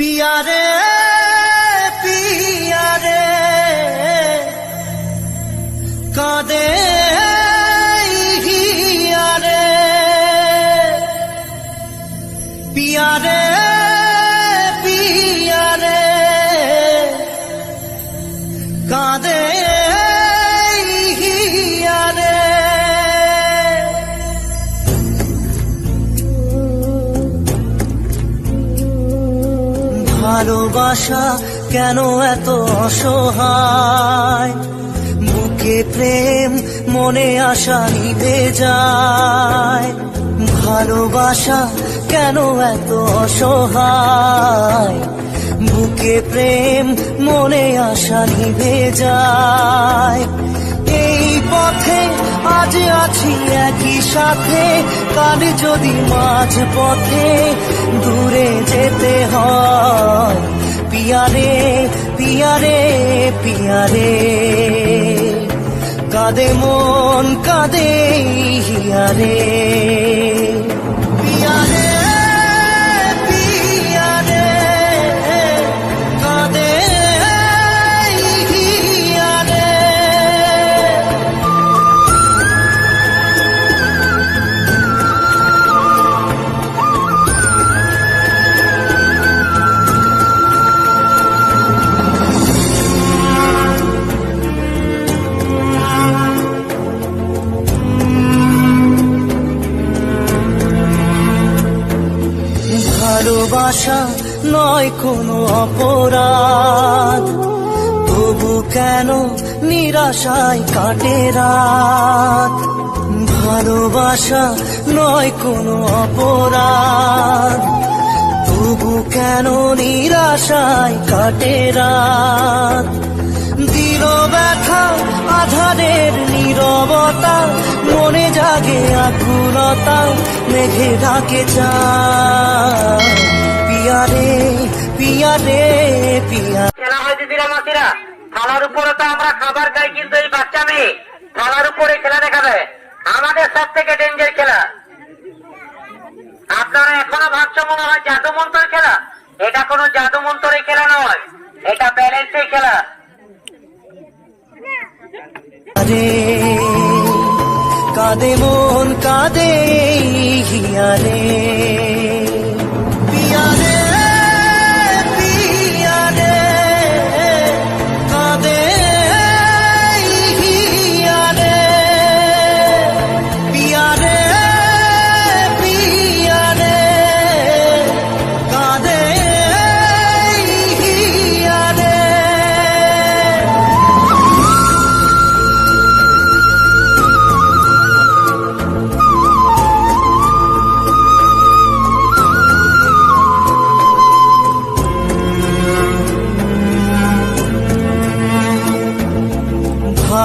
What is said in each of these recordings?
পিয়ারে ভালোবাসা কেন এত অসহায়? বুকে প্রেম, মনে আশা নিভে যায়। ভালোবাসা কেন এত অসহায়? বুকে প্রেম, মনে আশা নিভে যায়। এই পথে আজ আছি একই সাথে, কাল যদি মাঝ পথে দূরে যেতে হয়। পিয়ারে পিয়ারে পিয়ারে। কাঁদে মন, কাঁদে হিয়ারে। ভালোবাসা নয় কোনো অপরাধ। তবু কেন নিরাশায় কাটে রাত? ভালোবাসা নয় কোনো অপরাধ। তবু কেন নিরাশায় কাটে রাত? দিল ব্যথা, আধারের নীরবতা, মনে জাগে আকুলতা, মেঘে ঢাকে চায় পিয়ারে পিয়া খেলা দিদিরা মাসিরা? থালার উপরে তো আমরা খাবার খাই কিন্তু এই বাচ্চা মেয়ে থালার উপরে খেলা দেখাবে আমাদের সব থেকে ডেঞ্জার খেলা। আপনারা এখনও ভাবছ মনে হয় জাদু মন্ত্রের খেলা? এটা কোনো জাদু মন্ত্রের খেলা নয় এটা ব্যালেন্সের খেলা। রে কাঁদে মন কাঁদে হিয়ারে।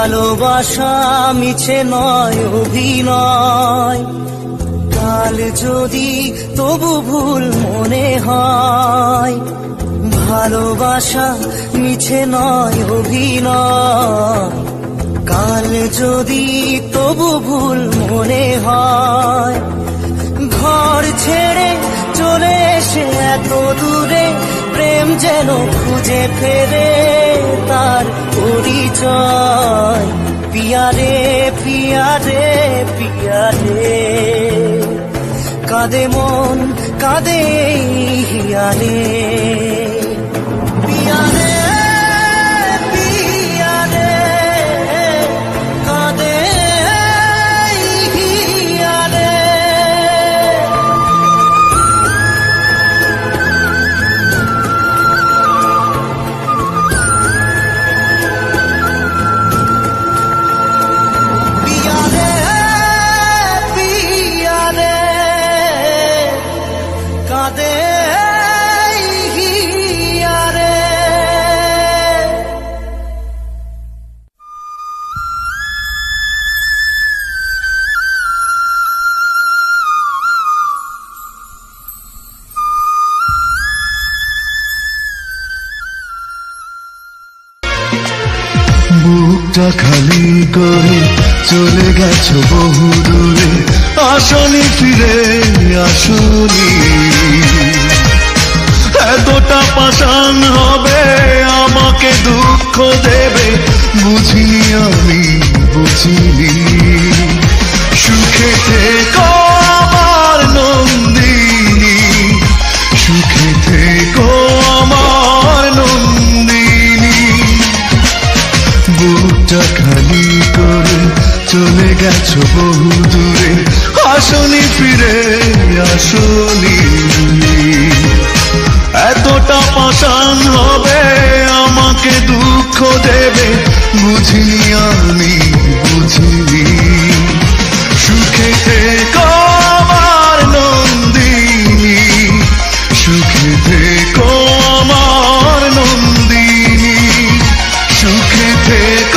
ভালোবাসা মিছে নয়, অভিনয়। কাল যদি তবু ভুল মনে হয়, ভালোবাসা মিছে নয়, অভিনয়। কাল যদি তবু ভুল মনে হয়, ঘর ছেড়ে চলে এসে এত দূরে প্রেম যেন খুঁজে ফেরে তার পরিচয়। পিয়ারে পিয়ারে পিয়ারে। কাঁদে মন কাঁদে হিয়ারে। জায়গা খালি করে চলে গেছো বহু দূরে। আসনি ফিরে আসনি। এতটা পাশান হবে, আমাকে দুঃখ দেবে, বুঝিনি আমি, বুঝিনি। সুখে দুঃখ দেবে বুঝিনি আমি বুঝিনি। সুখে থেকো আমার নন্দিনী সুখে থেকো নন্দিনী। সুখে থেকো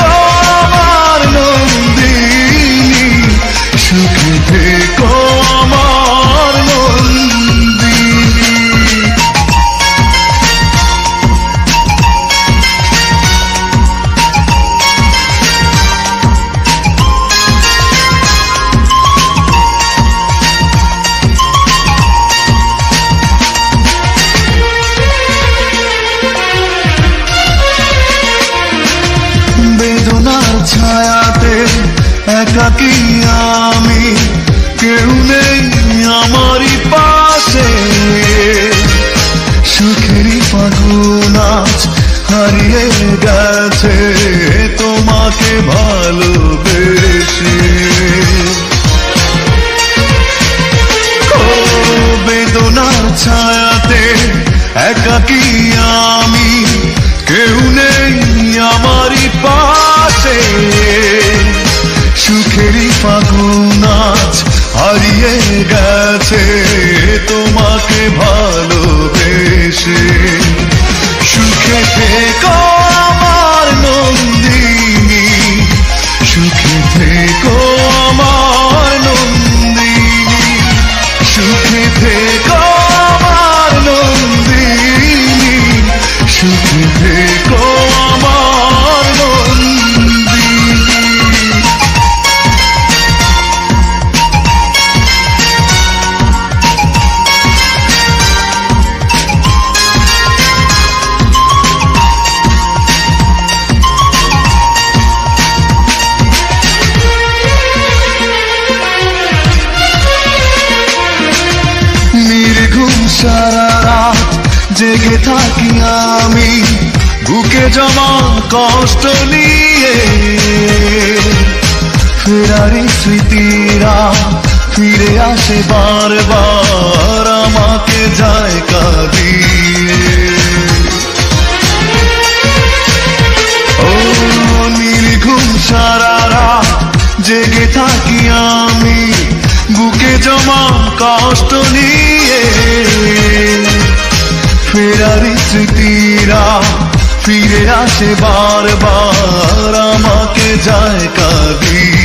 একাকি আমি, কেউ নেই আমারই পাশে। সুখেরই হারিয়ে গেছে তোমাকে ও বেদনার ছায়াতে একাকি আমি ফাগুন আজ হারিয়ে গেছে তোমাকে ভালোবেসে জেগে থাকি আমি, বুকে জমা কষ্ট নিয়ে। ফেরারি স্মৃতিরা ফিরে আসে বারবার, আমাকে যায় কাঁদিয়ে ও নির্ঘুম সারা জেগে থাকি আমি, বুকে জমা কষ্ট নিয়ে। ফেরারি স্মৃতিরা ফিরে আসে বারবার আমাকে যায় কাঁদিয়ে।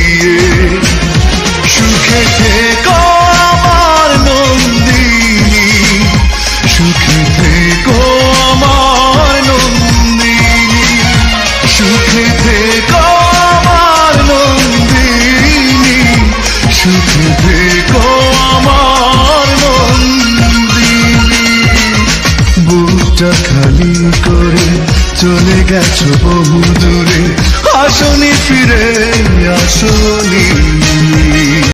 নন্দিনী